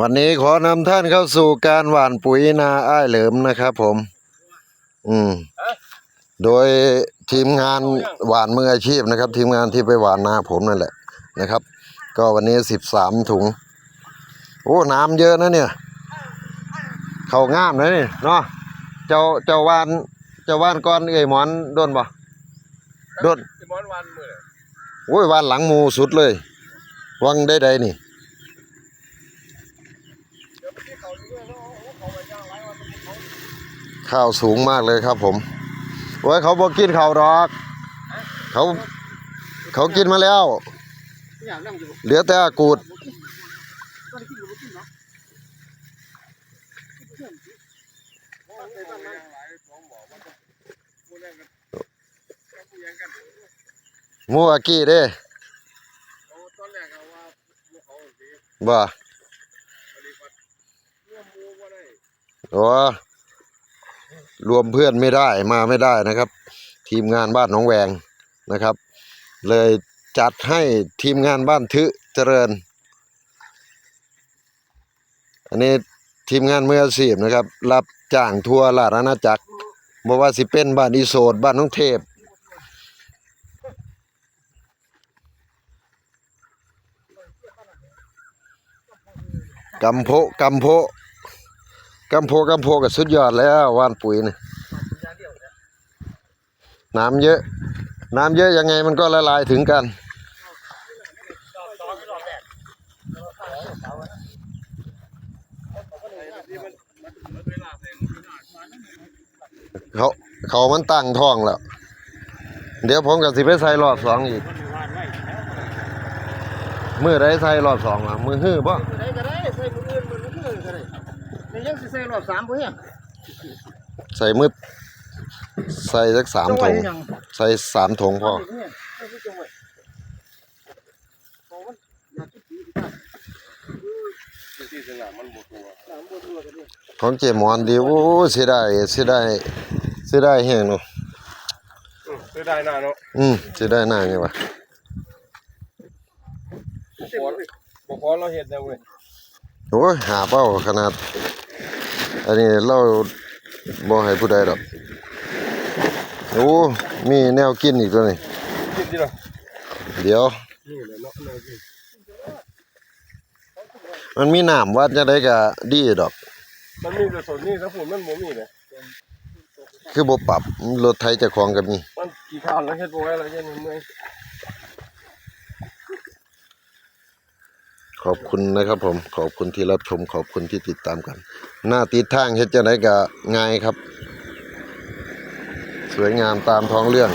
วันนี้ขอนำท่านเข้าสู่การหว่านปุ๋ยนาอ้ายเหลิมนะครับผม อืม โดยทีมงานหว่านมืออาชีพนะครับ ทีมงานที่ไปหว่านนาผมนั่นแหละนะครับ ก็วันนี้สิบสามถุง โอ้น้ำเยอะนะเนี่ย เขางามนะนี่เนาะเจ้าเจ้าหวานเจ้าหวานก้อนเอ้ยหมอนโดนบ่โดนสิมอนวันมื้อโอ้ยหวานหลังหมูสุดเลย วังได้ใดนี่เดี๋ยวไปที่เขาเรื่อยๆแล้วเอาเขาไปย่างไว้ว่ามันเข้าวสูงมากเลยครับผมโอ้ยเขาบอกกินข้าวดอก เขาเขากินมาแล้ว เหลือแต่อกูดมอมันก็ผู้แรกกันกับผู้ยังกันหมูอากี้เด้เอาตอนแรกเอาว่าหมู่เขาสิบ่ บริวัติร่วมหมู่บ่ได้ โอ้รวมเพื่อนไม่ได้มาไม่ได้นะครับ ทีมงานบ้านหนองแวงนะครับ เลยจัดให้ทีมงานบ้านทึเจริญ อันนี้ทีมงานเมืออาชีพนะครับ รับจ้างทัวร์ลาดอาณาจักรบ่ว่าสิเป็นบ้านอีโสดบ้านน้องเทพกำโพกำโพ กำโพกำโพก็สุดยอดแล้วว่านปุ๋ยนี่น้ำเยอะ น้ำเยอะยังไงมันก็ละลายถึงกัน เขาเขามันตั้งท้องแล้ว เดี๋ยวผมกับสิไปใส่รอบสองอีกมือได้ใส่รอบสองอะมือฮื้อป่ะได้ก็ได้ใส่มืออื่นมืออื่นก็ได้ นยังสิใส่รอบ3บ่เฮียใส่มืดใส่สักสามถุงยังใส่สามถุงพอเนี่ยเอาสิจังไว้เอามันอยากกินดีดีกันที่สนามมันบ่ตัวสนามบ่ตัวกันนี่ของเจหมอนดีโอ้เสียดายเสียดายเสียดายแห้งเนาะคือได้น่าเนาะอืมเสียดายหน้าไงวะบ่ขอบ่ขอเราเฮ็ดได้เว้ยโอ้ยหาเป้าขนาด อันนี้เราบ่ให้ผู้ใดดอกโอ้มีแนวกินอีกตัวนี้คิดดิล่ะเดี๋ยวนี่แหละเนาะแนวกินมันมีน้ำวัดจะได้ก็ดีดอก มันมีแต่ส่วนนี้ถ้าฝุ่นมันบ่มีเลยคือบ่ปรับรถไทยเจะของก็มีมันกี่ข้าวแล้วเฮ็ดบ่ไหวแล้วเฮ็ดเมื่อย ขอบคุณนะครับผมขอบคุณที่รับชมขอบคุณที่ติดตามกัน หน้าติดทางเฮ็ดจะไหนก็ง่ายครับ สวยงามตามท้องเรื่อง